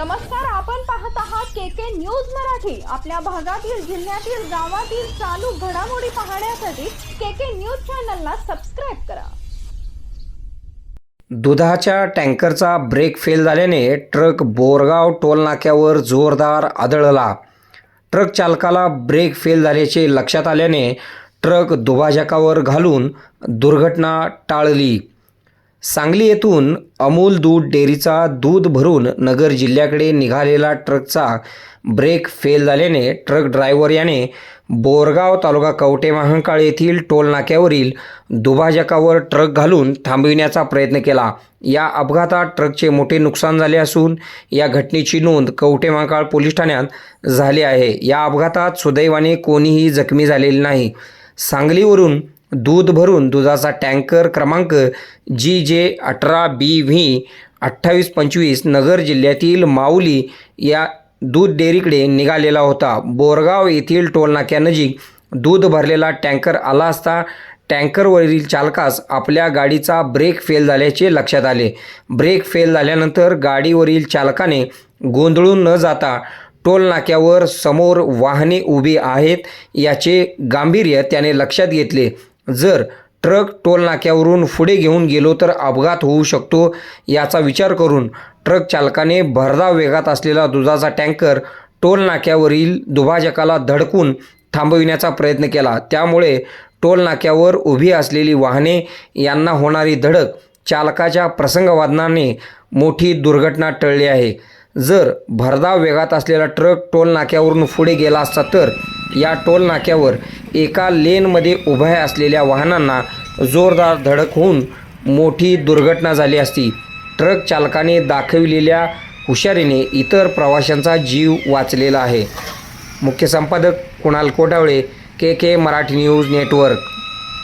नमस्कार आपण पाहत आहात के के न्यूज मराठी. आपल्या भागातील जिल्ह्यातील गावातील चालू घडामोडी पाहण्यासाठी के के न्यूज चॅनलला सबस्क्राईब करा. दुधाच्या टँकरचा ब्रेक फेल झाल्याने ट्रक बोरगाव टोल नाक्यावर जोरदार आदळला. ट्रक चालकाला ब्रेक फेल झाल्याचे लक्षात आल्याने ट्रक दुभाजकावर घालून दुर्घटना टाळली. सांगली येथून अमूल दूध डेअरीचा दूध भरून नगर जिल्ह्याकडे निघालेला ट्रकचा ब्रेक फेल झाल्याने ट्रक ड्रायव्हर याने बोरगाव तालुका कवटे महांकाळ येथील टोल नाक्यावरील दुभाजकावर ट्रक घालून थांबविण्याचा प्रयत्न केला. या अपघातात ट्रकचे मोठे नुकसान झाले असून या घटनेची नोंद कवटे महांकाळ पोलीस ठाण्यात झाली आहे. या अपघातात सुदैवाने कोणीही जखमी झालेले नाही. सांगलीवरून दूध भरून दुधाचा टँकर क्रमांक जी जे अठरा बी व्ही अठ्ठावीस पंचवीस नगर जिल्ह्यातील माऊली या दूध डेअरीकडे निघालेला होता. बोरगाव येथील टोलनाक्यानजीक दूध भरलेला टँकर आला असता टँकरवरील चालकास आपल्या गाडीचा ब्रेक फेल झाल्याचे लक्षात आले. ब्रेक फेल झाल्यानंतर गाडीवरील चालकाने गोंधळून न जाता टोल नाक्यावर समोर वाहने उभी आहेत याचे गांभीर्य त्याने लक्षात घेतले. जर ट्रक टोल नाक्यावरून पुढे घेऊन गेलो तर अपघात होऊ शकतो याचा विचार करून ट्रक चालकाने भरधाव वेगात असलेला दुधाचा टँकर टोल नाक्यावरील दुभाजकाला धडकून थांबविण्याचा प्रयत्न केला. त्यामुळे टोल नाक्यावर उभी असलेली वाहने यांना होणारी धडक चालकाच्या प्रसंगवादनाने मोठी दुर्घटना टळली आहे. जर भरधाव वेगात असलेला ट्रक टोल नाक्यावरून पुढे गेला असता तर या टोल नाक्यावर एका लेनमध्ये उभ्या असलेल्या वाहनांना जोरदार धडक होऊन मोठी दुर्घटना झाली असती. ट्रक चालकाने दाखविलेल्या हुशारीने इतर प्रवाशांचा जीव वाचलेला आहे. मुख्य संपादक Kunal Kotawale K K Marathi news network.